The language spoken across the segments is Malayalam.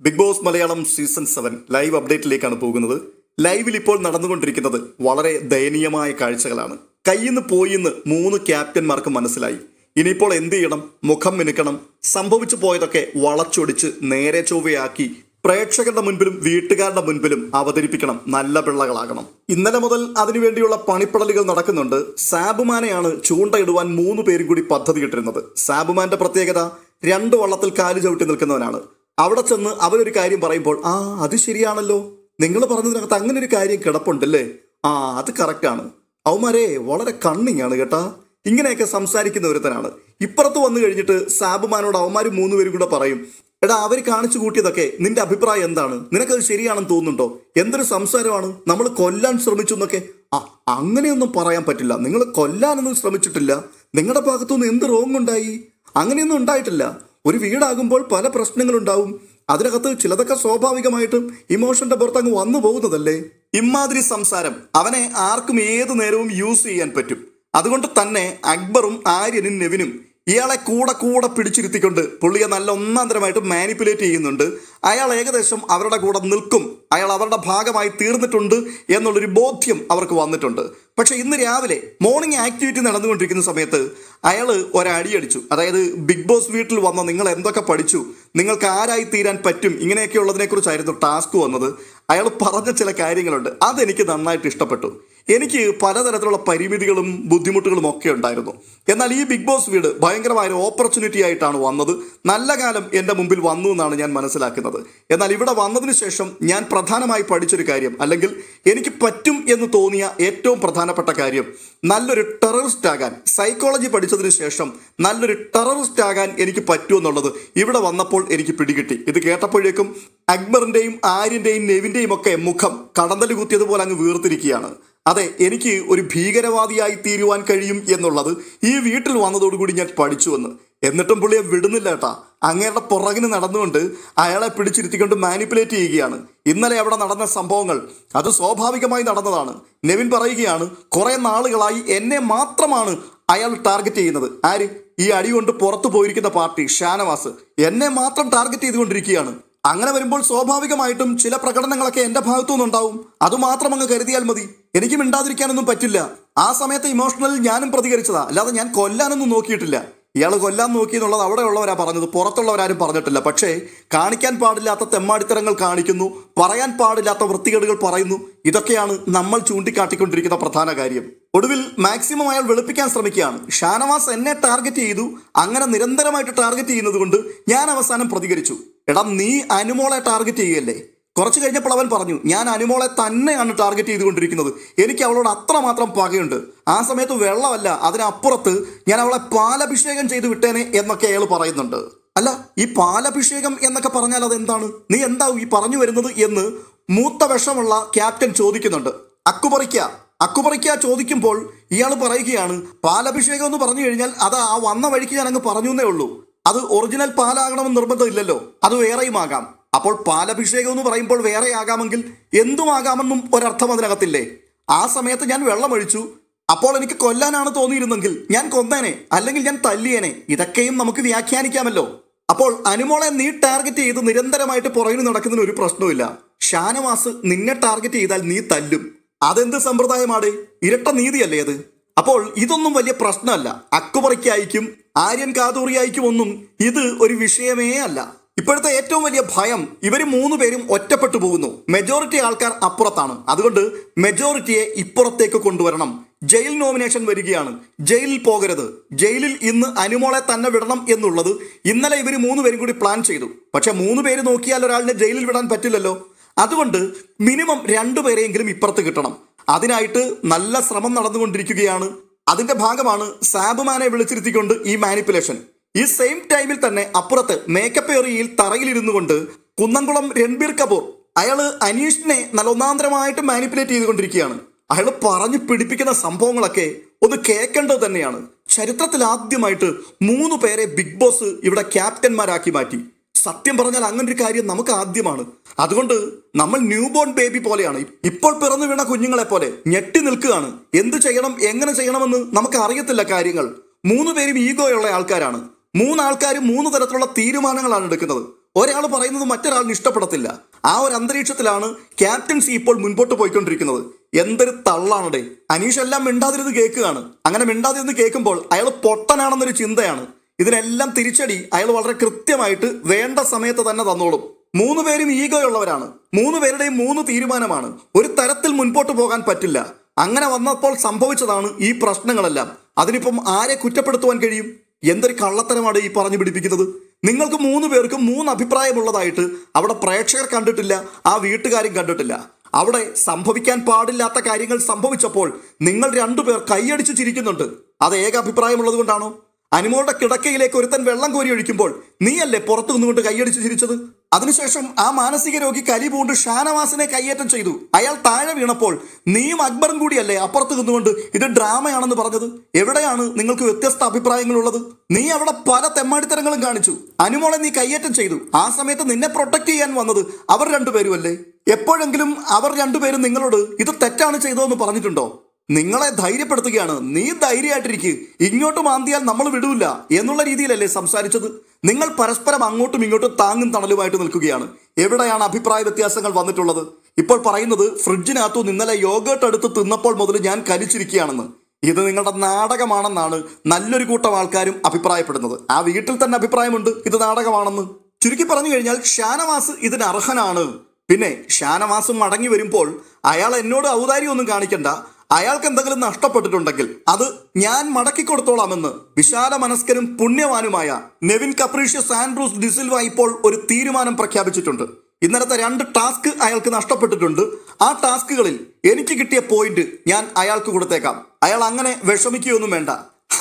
Bigg Boss Malayalam season seven live അപ്ഡേറ്റിലേക്കാണ് പോകുന്നത്. ലൈവിൽ ഇപ്പോൾ നടന്നുകൊണ്ടിരിക്കുന്നത് വളരെ ദയനീയമായ കാഴ്ചകളാണ്. കയ്യിന്ന് പോയിന്ന് മൂന്ന് ക്യാപ്റ്റന്മാർക്ക് മനസ്സിലായി. ഇനിയിപ്പോൾ എന്ത് ചെയ്യണം? മുഖം മിനുക്കണം. സംഭവിച്ചു പോയതൊക്കെ വളച്ചൊടിച്ച് നേരെ ചൊവ്വയാക്കി പ്രേക്ഷകരുടെ മുൻപിലും വീട്ടുകാരുടെ മുൻപിലും അവതരിപ്പിക്കണം. നല്ല പിള്ളകളാകണം. ഇന്നലെ മുതൽ അതിനുവേണ്ടിയുള്ള പണിപ്പടലുകൾ നടക്കുന്നുണ്ട്. സാബുമാനെയാണ് ചൂണ്ടയിടുവാൻ മൂന്ന് പേരും കൂടി പദ്ധതിയിട്ടിരുന്നത്. സാബുമാന്റെ പ്രത്യേകത രണ്ട് വള്ളത്തിൽ കാലു ചവിട്ടി നിൽക്കുന്നവനാണ്. അവിടെ ചെന്ന് അവരൊരു കാര്യം പറയുമ്പോൾ ആ അത് ശരിയാണല്ലോ. നിങ്ങൾ പറഞ്ഞതിനകത്ത് അങ്ങനെ ഒരു കാര്യം കിടപ്പുണ്ടല്ലേ? ആ അത് കറക്റ്റാണ് അവന്മാരെ വളരെ കണ്ണിങ് ആണ് കേട്ടാ. ഇങ്ങനെയൊക്കെ സംസാരിക്കുന്ന ഒരുത്തനാണ്. ഇപ്പുറത്ത് വന്നു കഴിഞ്ഞിട്ട് സാബുമാനോട് അവന്മാർ മൂന്നുപേരും കൂടെ പറയും എടാ അവർ കാണിച്ചു കൂട്ടിയതൊക്കെ നിന്റെ അഭിപ്രായം എന്താണ്? നിനക്കത് ശരിയാണെന്ന് തോന്നുന്നുണ്ടോ? എന്തൊരു സംസാരമാണ്? നമ്മൾ കൊല്ലാൻ ശ്രമിച്ചു എന്നൊക്കെ. ആ അങ്ങനെയൊന്നും പറയാൻ പറ്റില്ല. നിങ്ങൾ കൊല്ലാനൊന്നും ശ്രമിച്ചിട്ടില്ല. നിങ്ങളുടെ ഭാഗത്തുനിന്ന് എന്ത് റോങ് ഉണ്ടായി? അങ്ങനെയൊന്നും ഉണ്ടായിട്ടില്ല. ഒരു വീടാകുമ്പോൾ പല പ്രശ്നങ്ങളുണ്ടാവും. അതിനകത്ത് ചിലതൊക്കെ സ്വാഭാവികമായിട്ടും ഇമോഷന്റെ പുറത്ത് അങ്ങ് വന്നു പോകുന്നതല്ലേ? ഇമാതിരി സംസാരം അവനെ ആർക്കും ഏത് നേരവും യൂസ് ചെയ്യാൻ പറ്റും. അതുകൊണ്ട് തന്നെ അക്ബറും ആര്യനും നെവിനും ഇയാളെ കൂടെ കൂടെ പിടിച്ചിരുത്തിക്കൊണ്ട് പുള്ളിയെ നല്ല ഒന്നാന്തരമായിട്ട് മാനിപ്പുലേറ്റ് ചെയ്യുന്നുണ്ട്. അയാൾ ഏകദേശം അവരുടെ കൂടെ നിൽക്കും. അയാൾ അവരുടെ ഭാഗമായി തീർന്നിട്ടുണ്ട് എന്നുള്ളൊരു ബോധ്യം അവർക്ക് വന്നിട്ടുണ്ട്. പക്ഷെ ഇന്ന് രാവിലെ മോർണിംഗ് ആക്ടിവിറ്റി നടന്നുകൊണ്ടിരിക്കുന്ന സമയത്ത് അയാൾ ഒരടിയടിച്ചു. അതായത് ബിഗ് ബോസ് വീട്ടിൽ വന്ന നിങ്ങൾ എന്തൊക്കെ പഠിച്ചു നിങ്ങൾക്ക് ആരായി തീരാൻ പറ്റും ഇങ്ങനെയൊക്കെ ഉള്ളതിനെക്കുറിച്ചായിരുന്നു ടാസ്ക് വന്നത്. അയാൾ പറഞ്ഞ ചില കാര്യങ്ങളുണ്ട്. അതെനിക്ക് നന്നായിട്ട് ഇഷ്ടപ്പെട്ടു. എനിക്ക് പലതരത്തിലുള്ള പരിമിതികളും ബുദ്ധിമുട്ടുകളും ഒക്കെ ഉണ്ടായിരുന്നു. എന്നാൽ ഈ ബിഗ് ബോസ് വീട് ഭയങ്കരമായ ഒരു ഓപ്പർച്യൂണിറ്റി ആയിട്ടാണ് വന്നത്. നല്ല കാലം എന്റെ മുമ്പിൽ വന്നു എന്നാണ് ഞാൻ മനസ്സിലാക്കുന്നത്. എന്നാൽ ഇവിടെ വന്നതിന് ശേഷം ഞാൻ പ്രധാനമായി പഠിച്ചൊരു കാര്യം അല്ലെങ്കിൽ എനിക്ക് പറ്റും എന്ന് തോന്നിയ ഏറ്റവും പ്രധാനപ്പെട്ട കാര്യം നല്ലൊരു ടെററിസ്റ്റ് ആകാൻ സൈക്കോളജി പഠിച്ചതിന് ശേഷം നല്ലൊരു ടെററിസ്റ്റ് ആകാൻ എനിക്ക് പറ്റുമെന്നുള്ളത് ഇവിടെ വന്നപ്പോൾ എനിക്ക് പിടികിട്ടി. ഇത് കേട്ടപ്പോഴേക്കും അക്ബറിന്റെയും ആര്യന്റെയും നെവിന്റെയും ഒക്കെ മുഖം കടന്തൽ കുത്തിയതുപോലെ അങ്ങ് വീർത്തിരിക്കുകയാണ്. അതെ എനിക്ക് ഒരു ഭീകരവാദിയായി തീരുവാൻ കഴിയും എന്നുള്ളത് ഈ വീട്ടിൽ വന്നതോടുകൂടി ഞാൻ പഠിച്ചുവെന്ന്. എന്നിട്ടും പുള്ളിയെ വിടുന്നില്ല കേട്ടാ. അങ്ങയുടെ പുറകിന് നടന്നുകൊണ്ട് അയാളെ പിടിച്ചിരുത്തിക്കൊണ്ട് മാനിപ്പുലേറ്റ് ചെയ്യുകയാണ്. ഇന്നലെ അവിടെ നടന്ന സംഭവങ്ങൾ അത് സ്വാഭാവികമായി നടന്നതാണ്. നെവിൻ പറയുകയാണ് കുറെ നാളുകളായി എന്നെ മാത്രമാണ് അയാൾ ടാർഗറ്റ് ചെയ്യുന്നത്. ആര്? ഈ അടി കൊണ്ട് പുറത്തു പോയിരിക്കുന്ന പാർട്ടി ഷാനവാസ്. എന്നെ മാത്രം ടാർഗറ്റ് ചെയ്തുകൊണ്ടിരിക്കുകയാണ്. അങ്ങനെ വരുമ്പോൾ സ്വാഭാവികമായിട്ടും ചില പ്രകടനങ്ങളൊക്കെ എന്റെ ഭാഗത്തു നിന്നുണ്ടാവും അതുമാത്രം അങ്ങ് കരുതിയാൽ മതി. എനിക്ക് മിണ്ടാതിരിക്കാനൊന്നും പറ്റില്ല. ആ സമയത്ത് ഇമോഷണലിൽ ഞാനും പ്രതികരിച്ചതാ. അല്ലാതെ ഞാൻ കൊല്ലാനൊന്നും നോക്കിയിട്ടില്ല. ഇയാൾ കൊല്ലാൻ നോക്കി എന്നുള്ളത് അവിടെ ഉള്ളവരാ പറഞ്ഞത്. പുറത്തുള്ളവരാരും പറഞ്ഞിട്ടില്ല. പക്ഷേ കാണിക്കാൻ പാടില്ലാത്ത തെമ്മാടിത്തരങ്ങൾ കാണിക്കുന്നു. പറയാൻ പാടില്ലാത്ത വൃത്തികേടുകൾ പറയുന്നു. ഇതൊക്കെയാണ് നമ്മൾ ചൂണ്ടിക്കാട്ടിക്കൊണ്ടിരിക്കുന്ന പ്രധാന കാര്യം. ഒടുവിൽ മാക്സിമം അയാൾ വെളുപ്പിക്കാൻ ശ്രമിക്കുകയാണ്. ഷാനവാസ് എന്നെ ടാർഗറ്റ് ചെയ്തു. അങ്ങനെ നിരന്തരമായിട്ട് ടാർഗറ്റ് ചെയ്യുന്നത് കൊണ്ട് ഞാൻ അവസാനം പ്രതികരിച്ചു. എടാ നീ അനുമോളെ ടാർഗറ്റ് ചെയ്യുകയല്ലേ കുറച്ച് കഴിഞ്ഞപ്പോൾ അവൻ പറഞ്ഞു ഞാൻ അനുമോളെ തന്നെയാണ് ടാർഗറ്റ് ചെയ്തുകൊണ്ടിരിക്കുന്നത്. എനിക്ക് അവളോട് അത്രമാത്രം പകയുണ്ട്. ആ സമയത്ത് വെള്ളമല്ല അതിനപ്പുറത്ത് ഞാൻ അവളെ പാലഭിഷേകം ചെയ്ത് വിട്ടേനെ എന്നൊക്കെ അയാൾ പറയുന്നുണ്ട്. അല്ല ഈ പാലഭിഷേകം എന്നൊക്കെ പറഞ്ഞാൽ അതെന്താണ്? നീ എന്താ ഈ പറഞ്ഞു വരുന്നത് എന്ന് മൂത്ത വിഷമുള്ള ക്യാപ്റ്റൻ ചോദിക്കുന്നുണ്ട്. അക്കുപറിക്ക അക്കുപറിക്ക ചോദിക്കുമ്പോൾ ഇയാൾ പറയുകയാണ് പാലഭിഷേകം എന്ന് പറഞ്ഞു കഴിഞ്ഞാൽ അത് ആ വന്ന വഴിക്ക് ഞാൻ അങ്ങ് പറഞ്ഞു എന്നേ ഉള്ളൂ. അത് ഒറിജിനൽ പാലാകണമെന്ന് നിർബന്ധമില്ലല്ലോ. അത് വേറെയും ആകാം. അപ്പോൾ പാലഭിഷേകം എന്ന് പറയുമ്പോൾ വേറെ ആകാമെങ്കിൽ എന്തുമാകാമെന്നും ഒരർത്ഥം അതിനകത്തില്ലേ? ആ സമയത്ത് ഞാൻ വെള്ളമൊഴിച്ചു. അപ്പോൾ എനിക്ക് കൊല്ലാനാണ് തോന്നിയിരുന്നെങ്കിൽ ഞാൻ കൊന്നേനെ അല്ലെങ്കിൽ ഞാൻ തല്ലിയേനെ. ഇതൊക്കെയും നമുക്ക് വ്യാഖ്യാനിക്കാമല്ലോ. അപ്പോൾ അനുമോളെ നീ ടാർഗറ്റ് ചെയ്ത് നിരന്തരമായിട്ട് പുറകിൽ നടക്കുന്നതിന് ഒരു പ്രശ്നവുമില്ല. ഷാനവാസ് നിന്നെ ടാർഗറ്റ് ചെയ്താൽ നീ തല്ലും. അതെന്ത് സമ്പ്രദായമാണ്? ഇരട്ട നീതിയല്ലേ അത്? അപ്പോൾ ഇതൊന്നും വലിയ പ്രശ്നമല്ല. അക്കുപറിക്കായിരിക്കും ആര്യൻ കാതൂറിയായിരിക്കും ഒന്നും ഇത് ഒരു വിഷയമേ അല്ല. ഇപ്പോഴത്തെ ഏറ്റവും വലിയ ഭയം ഇവർ മൂന്ന് പേരും ഒറ്റപ്പെട്ടു പോകുന്നു. മെജോറിറ്റി ആൾക്കാർ അപ്പുറത്താണ്. അതുകൊണ്ട് മെജോറിറ്റിയെ ഇപ്പുറത്തേക്ക് കൊണ്ടുവരണം. ജയിൽ നോമിനേഷൻ വരികയാണ്. ജയിലിൽ പോകരുത്. ജയിലിൽ ഇന്ന് അനുമോളെ തന്നെ വിടണം എന്നുള്ളത് ഇന്നലെ ഇവർ മൂന്ന് പേരും കൂടി പ്ലാൻ ചെയ്തു. പക്ഷെ മൂന്ന് പേര് നോക്കിയാൽ ഒരാളിനെ ജയിലിൽ വിടാൻ പറ്റില്ലല്ലോ. അതുകൊണ്ട് മിനിമം രണ്ടു പേരെയെങ്കിലും ഇപ്പുറത്ത് കിട്ടണം. അതിനായിട്ട് നല്ല ശ്രമം നടന്നുകൊണ്ടിരിക്കുകയാണ്. അതിന്റെ ഭാഗമാണ് സാബുമാനെ വിളിച്ചിരുത്തിക്കൊണ്ട് ഈ മാനിപ്പുലേഷൻ ഈ സെയിം ടൈമിൽ തന്നെ അപ്പുറത്ത് മേക്കപ്പ് ഏറിയയിൽ തറയിലിരുന്നു കൊണ്ട് കുന്നംകുളം രൺബീർ കപൂർ അയാൾ അനീഷിനെ നല്ല ഒന്നാന്തരമായിട്ട് മാനിപ്പുലേറ്റ് ചെയ്തുകൊണ്ടിരിക്കുകയാണ്. അയാൾ പറഞ്ഞു പിടിപ്പിക്കുന്ന സംഭവങ്ങളൊക്കെ ഒന്ന് കേൾക്കേണ്ടത് തന്നെയാണ്. ചരിത്രത്തിൽ ആദ്യമായിട്ട് മൂന്ന് പേരെ ബിഗ് ബോസ് ഇവിടെ ക്യാപ്റ്റന്മാരാക്കി മാറ്റി. സത്യം പറഞ്ഞാൽ അങ്ങനൊരു കാര്യം നമുക്ക് ആദ്യമാണ്. അതുകൊണ്ട് നമ്മൾ ന്യൂ ബോൺ ബേബി പോലെയാണ്. ഇപ്പോൾ പിറന്നു വീണ കുഞ്ഞുങ്ങളെ പോലെ ഞെട്ടി നിൽക്കുകയാണ്. എന്ത് ചെയ്യണം എങ്ങനെ ചെയ്യണമെന്ന് നമുക്ക് അറിയത്തില്ല കാര്യങ്ങൾ. മൂന്ന് പേരും ഈഗോയുള്ള ആൾക്കാരാണ്. മൂന്ന് ആൾക്കാർ മൂന്ന് തരത്തിലുള്ള തീരുമാനങ്ങളാണ് എടുക്കുന്നത്. ഒരാൾ പറയുന്നത് മറ്റൊരാളിന് ഇഷ്ടപ്പെടത്തില്ല. ആ ഒരു അന്തരീക്ഷത്തിലാണ് ക്യാപ്റ്റൻസി ഇപ്പോൾ മുൻപോട്ട് പോയിക്കൊണ്ടിരിക്കുന്നത്. എന്തൊരു തള്ളാണടേ അനീഷ് എല്ലാം മിണ്ടാതിരുന്ന് കേൾക്കുകയാണ്. അങ്ങനെ മിണ്ടാതിരുന്ന് കേൾക്കുമ്പോൾ അയാൾ പൊട്ടനാണെന്നൊരു ചിന്തയാണ്. ഇതിനെല്ലാം തിരിച്ചടി അയാൾ വളരെ കൃത്യമായിട്ട് വേണ്ട സമയത്ത് തന്നെ തന്നോളും. മൂന്ന് പേരും ഈഗോ ഉള്ളവരാണ്. മൂന്ന് പേരുടെയും മൂന്ന് തീരുമാനമാണ്. ഒരു തരത്തിൽ മുൻപോട്ട് പോകാൻ പറ്റില്ല. അങ്ങനെ വന്നപ്പോൾ സംഭവിച്ചതാണ് ഈ പ്രശ്നങ്ങളെല്ലാം. അതിനിപ്പം ആരെ കുറ്റപ്പെടുത്തുവാൻ കഴിയും? എന്തൊരു കള്ളത്തരമാണ് ഈ പറഞ്ഞു പിടിപ്പിക്കുന്നത്? നിങ്ങൾക്ക് മൂന്ന് പേർക്കും മൂന്ന് അഭിപ്രായമുള്ളതായിട്ട് അവിടെ പ്രേക്ഷകർ കണ്ടിട്ടില്ല ആ വീട്ടുകാരും കണ്ടിട്ടില്ല. അവിടെ സംഭവിക്കാൻ പാടില്ലാത്ത കാര്യങ്ങൾ സംഭവിച്ചപ്പോൾ നിങ്ങൾ രണ്ടുപേർ കൈയടിച്ചു ചിരിക്കുന്നുണ്ട്. അത് ഏക അഭിപ്രായമുള്ളത് കൊണ്ടാണോ? അനുമോളുടെ കിടക്കയിലേക്ക് ഒരുത്തൻ വെള്ളം കോരി ഒഴിക്കുമ്പോൾ നീയല്ലേ പുറത്തു നിന്നുകൊണ്ട് കൈയടിച്ച് ചിരിച്ചത്? അതിനുശേഷം ആ മാനസിക രോഗി കലി പൂണ്ട് ഷാനവാസിനെ കയ്യേറ്റം ചെയ്തു. അയാൾ താഴെ വീണപ്പോൾ നീയും അക്ബറും കൂടിയല്ലേ അപ്പുറത്ത് നിന്നുകൊണ്ട് ഇത് ഡ്രാമയാണെന്ന് പറഞ്ഞത്? എവിടെയാണ് നിങ്ങൾക്ക് വ്യത്യസ്ത അഭിപ്രായങ്ങളുള്ളത്? നീ അവിടെ പല തെമ്മാടിത്തരങ്ങളും കാണിച്ചു. അനുമോളെ നീ കയ്യേറ്റം ചെയ്തു. ആ സമയത്ത് നിന്നെ പ്രൊട്ടക്ട് ചെയ്യാൻ വന്നത് അവർ രണ്ടുപേരും അല്ലേ എപ്പോഴെങ്കിലും അവർ രണ്ടുപേരും നിങ്ങളോട് ഇത് തെറ്റാണ് ചെയ്തതെന്ന് പറഞ്ഞിട്ടുണ്ടോ? നിങ്ങളെ ധൈര്യപ്പെടുത്തുകയാണ്. നീ ധൈര്യമായിട്ടിരിക്കുക ഇങ്ങോട്ട് മാന്തിയാൽ നമ്മൾ വിടൂല എന്നുള്ള രീതിയിലല്ലേ സംസാരിച്ചത്. നിങ്ങൾ പരസ്പരം അങ്ങോട്ടും ഇങ്ങോട്ടും താങ്ങും തണലുമായിട്ട് നിൽക്കുകയാണ്. എവിടെയാണ് അഭിപ്രായ വ്യത്യാസങ്ങൾ വന്നിട്ടുള്ളത്? ഇപ്പോൾ പറയുന്നത് ഫ്രിഡ്ജിനകത്തു ഇന്നലെ യോഗേട്ട് എടുത്ത് തിന്നപ്പോൾ മുതൽ ഞാൻ കരിച്ചിരിക്കുകയാണെന്ന് ഇത് നിങ്ങളുടെ നാടകമാണെന്നാണ് നല്ലൊരു കൂട്ടം ആൾക്കാരും അഭിപ്രായപ്പെടുന്നത്. ആ വീട്ടിൽ തന്നെ അഭിപ്രായമുണ്ട്. ഇത് നാടകമാണെന്ന്. ചുരുക്കി പറഞ്ഞു കഴിഞ്ഞാൽ ഷാനവാസ് ഇതിന് അർഹനാണ്. പിന്നെ ഷാനവാസ് മടങ്ങി വരുമ്പോൾ അയാൾ എന്നോട് ഔദാര്യമൊന്നും കാണിക്കണ്ട. അയാൾക്ക് എന്തെങ്കിലും നഷ്ടപ്പെട്ടിട്ടുണ്ടെങ്കിൽ അത് ഞാൻ മടക്കി കൊടുത്തോളാമെന്ന് വിശാല മനസ്കരും പുണ്യവാനുമായ നെവിൻ കപ്രീഷ്യസ് ആൻഡ്രൂസ് ഡിസിൽവ ഇപ്പോൾ ഒരു തീരുമാനം പ്രഖ്യാപിച്ചിട്ടുണ്ട്. ഇന്നലത്തെ രണ്ട് ടാസ്ക് അയാൾക്ക് നഷ്ടപ്പെട്ടിട്ടുണ്ട്. ആ ടാസ്കുകളിൽ എനിക്ക് കിട്ടിയ പോയിന്റ് ഞാൻ അയാൾക്ക് കൊടുത്തേക്കാം. അയാൾ അങ്ങനെ വിഷമിക്കുകയൊന്നും വേണ്ട.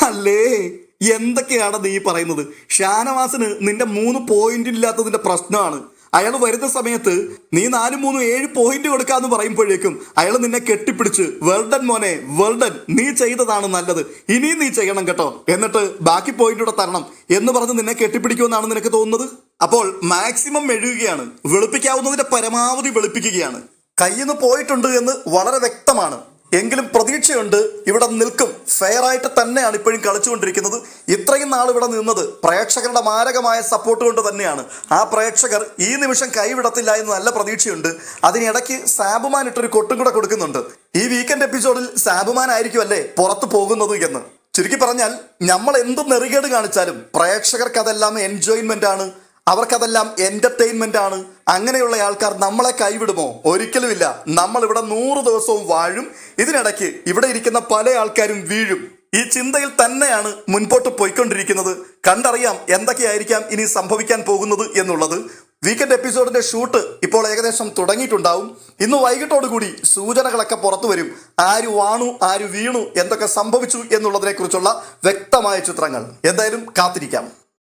അല്ലേ? എന്തൊക്കെയാണ് നീ പറയുന്നത്? ഷാനവാസിന് നിന്റെ മൂന്ന് പോയിന്റ് ഇല്ലാത്തതിന്റെ പ്രശ്നമാണ്. അയാൾ വരുന്ന സമയത്ത് നീ നാലും മൂന്നും ഏഴ് പോയിന്റ് കൊടുക്കാന്ന് പറയുമ്പോഴേക്കും അയാൾ നിന്നെ കെട്ടിപ്പിടിച്ച് വെൽഡൻ മോനെ വെൽഡൻ നീ ചെയ്തതാണ് നല്ലത്. ഇനിയും നീ ചെയ്യണം കേട്ടോ. എന്നിട്ട് ബാക്കി പോയിന്റ് കൂടെ തരണം. എന്ന് പറഞ്ഞ് നിന്നെ കെട്ടിപ്പിടിക്കുമെന്നാണ് നിനക്ക് തോന്നുന്നത്? അപ്പോൾ മാക്സിമം മെഴുകുകയാണ്. വെളുപ്പിക്കാവുന്നതിന്റെ പരമാവധി വെളുപ്പിക്കുകയാണ്. കയ്യിൽ നിന്ന് പോയിട്ടുണ്ട് എന്ന് വളരെ വ്യക്തമാണ്. എങ്കിലും പ്രതീക്ഷയുണ്ട് ഇവിടെ നിൽക്കും. ഫെയർ ആയിട്ട് തന്നെയാണ് ഇപ്പോഴും കളിച്ചുകൊണ്ടിരിക്കുന്നത്. ഇത്രയും നാൾ ഇവിടെ നിന്നത് പ്രേക്ഷകരുടെ മാരകമായ സപ്പോർട്ട് കൊണ്ട് തന്നെയാണ്. ആ പ്രേക്ഷകർ ഈ നിമിഷം കൈവിടത്തില്ല എന്ന് നല്ല പ്രതീക്ഷയുണ്ട്. അതിനിടയ്ക്ക് സാബുമാൻ ഇട്ടൊരു കൊട്ടും കൂടെ കൊടുക്കുന്നുണ്ട്. ഈ വീക്കെൻഡ് എപ്പിസോഡിൽ സാബുമാൻ ആയിരിക്കും അല്ലേ പുറത്തു പോകുന്നത് എന്ന്. ചുരുക്കി പറഞ്ഞാൽ നമ്മൾ എന്ത് നെറികേട് കാണിച്ചാലും പ്രേക്ഷകർക്ക് അതെല്ലാം എൻജോയ്മെന്റ് ആണ്. അവർക്കതെല്ലാം എന്റർടൈൻമെന്റ് ആണ്. അങ്ങനെയുള്ള ആൾക്കാർ നമ്മളെ കൈവിടുമോ? ഒരിക്കലുമില്ല. നമ്മൾ ഇവിടെ നൂറ് ദിവസവും വാഴും. ഇതിനിടയ്ക്ക് ഇവിടെ ഇരിക്കുന്ന പല ആൾക്കാരും വീഴും. ഈ ചിന്തയിൽ തന്നെയാണ് മുൻപോട്ട് പോയിക്കൊണ്ടിരിക്കുന്നത്. കണ്ടറിയാം എന്തൊക്കെയായിരിക്കാം ഇനി സംഭവിക്കാൻ പോകുന്നത് എന്നുള്ളത്. വീക്കെൻഡ് എപ്പിസോഡിന്റെ ഷൂട്ട് ഇപ്പോൾ ഏകദേശം തുടങ്ങിയിട്ടുണ്ടാവും. ഇന്ന് വൈകിട്ടോടുകൂടി സൂചനകളൊക്കെ പുറത്തു വരും. ആര് വാണു ആര് വീണു എന്തൊക്കെ സംഭവിച്ചു എന്നുള്ളതിനെ കുറിച്ചുള്ള വ്യക്തമായ ചിത്രങ്ങൾ. എന്തായാലും കാത്തിരിക്കാം.